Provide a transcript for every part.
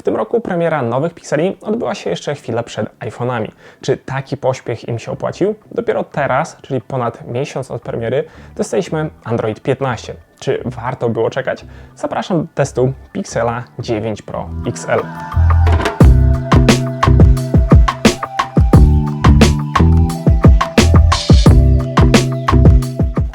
W tym roku premiera nowych Pixeli odbyła się jeszcze chwilę przed iPhone'ami. Czy taki pośpiech im się opłacił? Dopiero teraz, czyli ponad miesiąc od premiery, dostaliśmy Android 15. Czy warto było czekać? Zapraszam do testu Pixela 9 Pro XL.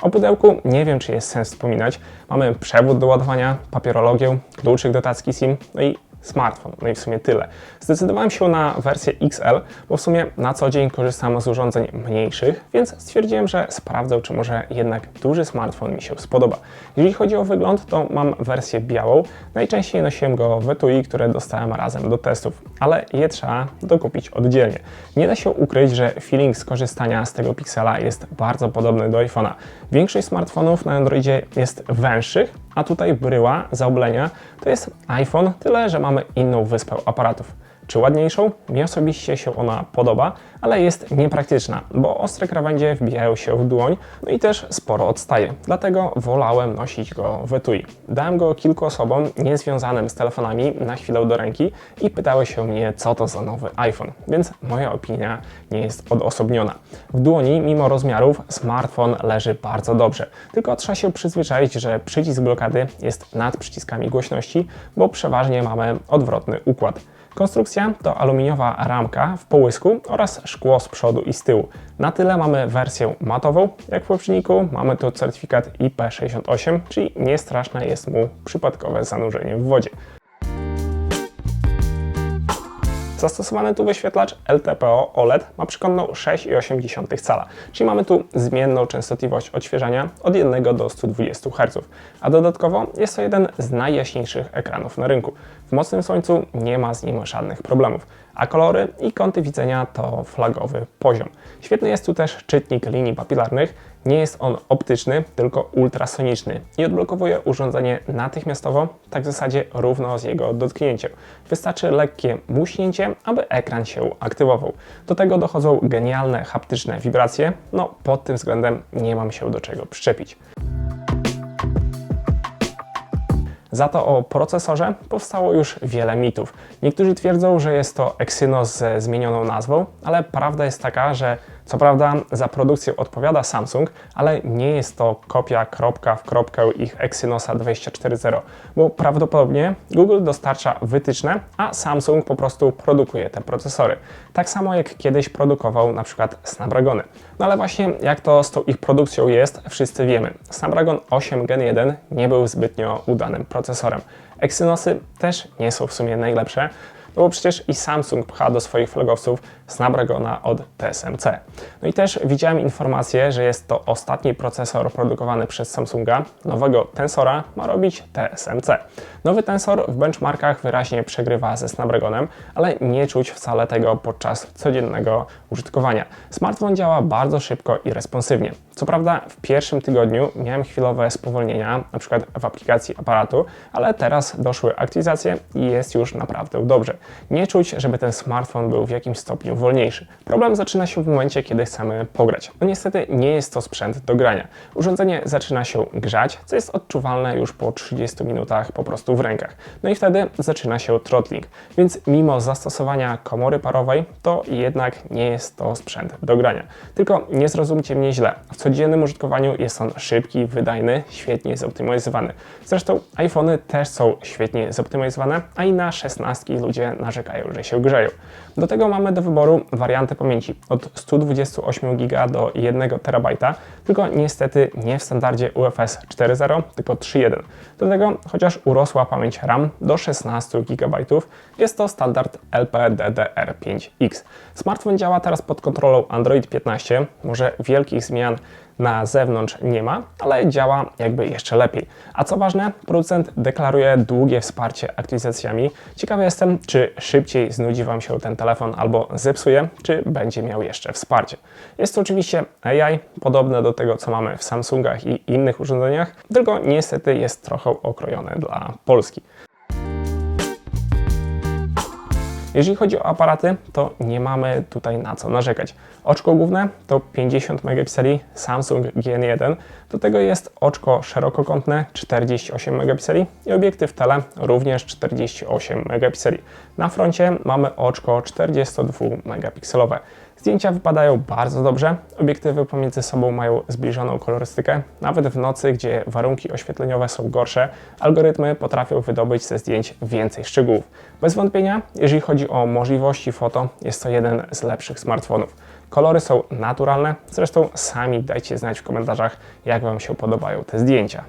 O pudełku nie wiem, czy jest sens wspominać. Mamy przewód do ładowania, papierologię, kluczyk do tacki SIM, no i smartfon. No i w sumie tyle. Zdecydowałem się na wersję XL, bo w sumie na co dzień korzystam z urządzeń mniejszych, więc stwierdziłem, że sprawdzę, czy może jednak duży smartfon mi się spodoba. Jeżeli chodzi o wygląd, to mam wersję białą. Najczęściej nosiłem go w etui, które dostałem razem do testów, ale je trzeba dokupić oddzielnie. Nie da się ukryć, że feeling skorzystania z tego Pixela jest bardzo podobny do iPhone'a. Większość smartfonów na Androidzie jest węższych, a tutaj bryła, zaoblenia to jest iPhone, tyle że mamy inną wyspę aparatów. Czy ładniejszą? Mi osobiście się ona podoba, ale jest niepraktyczna, bo ostre krawędzie wbijają się w dłoń, no i też sporo odstaje. Dlatego wolałem nosić go w etui. Dałem go kilku osobom niezwiązanym z telefonami na chwilę do ręki i pytały się mnie, co to za nowy iPhone, więc moja opinia nie jest odosobniona. W dłoni, mimo rozmiarów, smartfon leży bardzo dobrze, tylko trzeba się przyzwyczaić, że przycisk blokady jest nad przyciskami głośności, bo przeważnie mamy odwrotny układ. Konstrukcja to aluminiowa ramka w połysku oraz szkło z przodu i z tyłu. Na tyle mamy wersję matową, jak w poprzedniku mamy tu certyfikat IP68, czyli niestraszne jest mu przypadkowe zanurzenie w wodzie. Zastosowany tu wyświetlacz LTPO OLED ma przekątną 6,8 cala, czyli mamy tu zmienną częstotliwość odświeżania od 1 do 120 Hz, a dodatkowo jest to jeden z najjaśniejszych ekranów na rynku. W mocnym słońcu nie ma z nim żadnych problemów, a kolory i kąty widzenia to flagowy poziom. Świetny jest tu też czytnik linii papilarnych, nie jest on optyczny, tylko ultrasoniczny i odblokowuje urządzenie natychmiastowo, tak w zasadzie równo z jego dotknięciem. Wystarczy lekkie muśnięcie, aby ekran się aktywował. Do tego dochodzą genialne haptyczne wibracje, no pod tym względem nie mam się do czego przyczepić. Za to o procesorze powstało już wiele mitów. Niektórzy twierdzą, że jest to Exynos ze zmienioną nazwą, ale prawda jest taka, że co prawda za produkcję odpowiada Samsung, ale nie jest to kopia kropka w kropkę ich Exynosa 24.0, bo prawdopodobnie Google dostarcza wytyczne, a Samsung po prostu produkuje te procesory. Tak samo jak kiedyś produkował na przykład Snapdragony. No ale właśnie jak to z tą ich produkcją jest, wszyscy wiemy. Snapdragon 8 Gen 1 nie był zbytnio udanym procesorem. Exynosy też nie są w sumie najlepsze, no bo przecież i Samsung pcha do swoich flagowców Snapdragona od TSMC. No i też widziałem informację, że jest to ostatni procesor produkowany przez Samsunga. Nowego Tensora ma robić TSMC. Nowy Tensor w benchmarkach wyraźnie przegrywa ze Snapdragonem, ale nie czuć wcale tego podczas codziennego użytkowania. Smartfon działa bardzo szybko i responsywnie. Co prawda w pierwszym tygodniu miałem chwilowe spowolnienia, przykład w aplikacji aparatu, ale teraz doszły aktywizacje i jest już naprawdę dobrze. Nie czuć, żeby ten smartfon był w jakimś stopniu wolniejszy. Problem zaczyna się w momencie, kiedy chcemy pograć. No niestety nie jest to sprzęt do grania. Urządzenie zaczyna się grzać, co jest odczuwalne już po 30 minutach po prostu w rękach. No i wtedy zaczyna się throttling. Więc mimo zastosowania komory parowej, to jednak nie jest to sprzęt do grania. Tylko nie zrozumcie mnie źle. W codziennym użytkowaniu jest on szybki, wydajny, świetnie zoptymalizowany. Zresztą iPhony też są świetnie zoptymalizowane, a i na 16 ludzie narzekają, że się grzeją. Do tego mamy do wyboru warianty pamięci od 128 GB do 1 TB, tylko niestety nie w standardzie UFS 4.0, tylko 3.1. Do tego, chociaż urosła pamięć RAM do 16 GB, jest to standard LPDDR5X. Smartfon działa teraz pod kontrolą Android 15, może wielkich zmian na zewnątrz nie ma, ale działa jakby jeszcze lepiej. A co ważne, producent deklaruje długie wsparcie aktualizacjami. Ciekawy jestem, czy szybciej znudzi Wam się ten telefon albo zepsuje, czy będzie miał jeszcze wsparcie. Jest to oczywiście AI, podobne do tego, co mamy w Samsungach i innych urządzeniach, tylko niestety jest trochę okrojone dla Polski. Jeżeli chodzi o aparaty, to nie mamy tutaj na co narzekać. Oczko główne to 50 megapikseli Samsung GN1, do tego jest oczko szerokokątne 48 megapikseli i obiektyw tele również 48 megapikseli. Na froncie mamy oczko 42 megapikselowe. Zdjęcia wypadają bardzo dobrze, obiektywy pomiędzy sobą mają zbliżoną kolorystykę. Nawet w nocy, gdzie warunki oświetleniowe są gorsze, algorytmy potrafią wydobyć ze zdjęć więcej szczegółów. Bez wątpienia, jeżeli chodzi o możliwości foto, jest to jeden z lepszych smartfonów. Kolory są naturalne, zresztą sami dajcie znać w komentarzach, jak Wam się podobają te zdjęcia.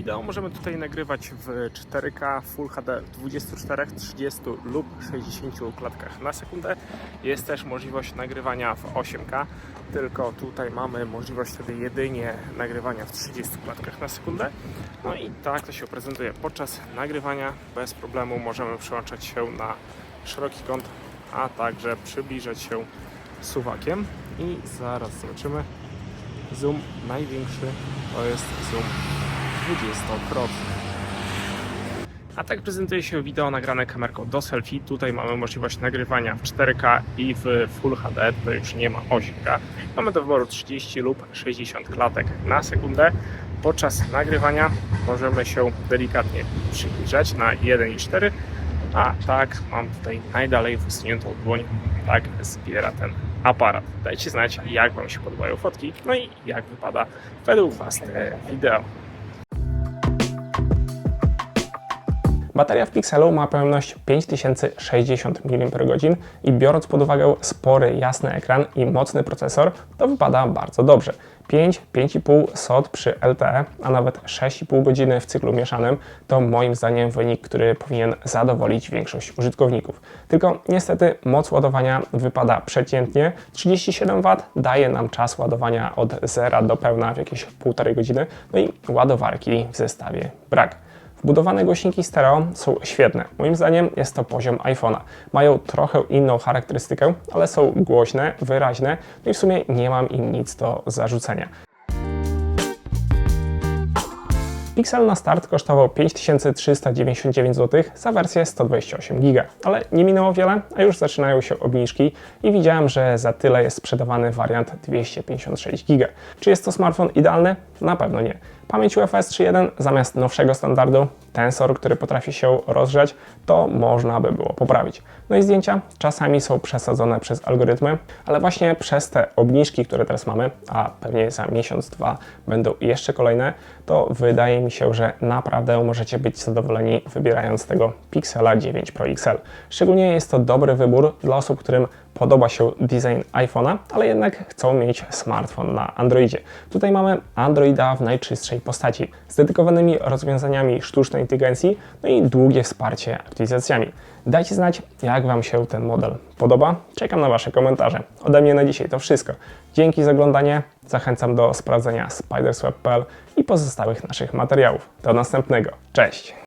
Wideo możemy tutaj nagrywać w 4K Full HD w 24, 30 lub 60 klatkach na sekundę. Jest też możliwość nagrywania w 8K, tylko tutaj mamy możliwość wtedy jedynie nagrywania w 30 klatkach na sekundę. No i tak to się prezentuje. Podczas nagrywania bez problemu możemy przełączać się na szeroki kąt, a także przybliżać się suwakiem. I zaraz zobaczymy. Zoom największy to jest zoom 20-krotny. A tak prezentuje się wideo nagrane kamerką do selfie. Tutaj mamy możliwość nagrywania w 4K i w Full HD, to już nie ma 8K. Mamy do wyboru 30 lub 60 klatek na sekundę. Podczas nagrywania możemy się delikatnie przybliżać na 1,4 a tak mam tutaj najdalej wysuniętą dłoń. Tak zbiera ten aparat. Dajcie znać, jak Wam się podobają fotki, no i jak wypada według Was te wideo. Bateria w Pixelu ma pojemność 5060 mAh i biorąc pod uwagę spory, jasny ekran i mocny procesor, to wypada bardzo dobrze. 5-5,5 SOT przy LTE, a nawet 6,5 godziny w cyklu mieszanym to moim zdaniem wynik, który powinien zadowolić większość użytkowników. Tylko niestety moc ładowania wypada przeciętnie. 37 W daje nam czas ładowania od zera do pełna w jakieś 1,5 godziny, no i ładowarki w zestawie brak. Wbudowane głośniki stereo są świetne. Moim zdaniem jest to poziom iPhone'a. Mają trochę inną charakterystykę, ale są głośne, wyraźne, no i w sumie nie mam im nic do zarzucenia. Pixel na start kosztował 5399 zł za wersję 128 GB, ale nie minęło wiele, a już zaczynają się obniżki i widziałem, że za tyle jest sprzedawany wariant 256 GB. Czy jest to smartfon idealny? Na pewno nie. Pamięć UFS 3.1 zamiast nowszego standardu, tensor, który potrafi się rozgrzać, to można by było poprawić. No i zdjęcia czasami są przesadzone przez algorytmy, ale właśnie przez te obniżki, które teraz mamy, a pewnie za miesiąc, dwa będą jeszcze kolejne, to wydaje mi się, że naprawdę możecie być zadowoleni wybierając tego Pixela 9 Pro XL. Szczególnie jest to dobry wybór dla osób, którym podoba się design iPhone'a, ale jednak chcą mieć smartfon na Androidzie. Tutaj mamy Androida w najczystszej postaci, z dedykowanymi rozwiązaniami sztucznej inteligencji, no i długie wsparcie aktualizacjami. Dajcie znać, jak Wam się ten model podoba. Czekam na Wasze komentarze. Ode mnie na dzisiaj to wszystko. Dzięki za oglądanie. Zachęcam do sprawdzenia spidersweb.pl i pozostałych naszych materiałów. Do następnego. Cześć!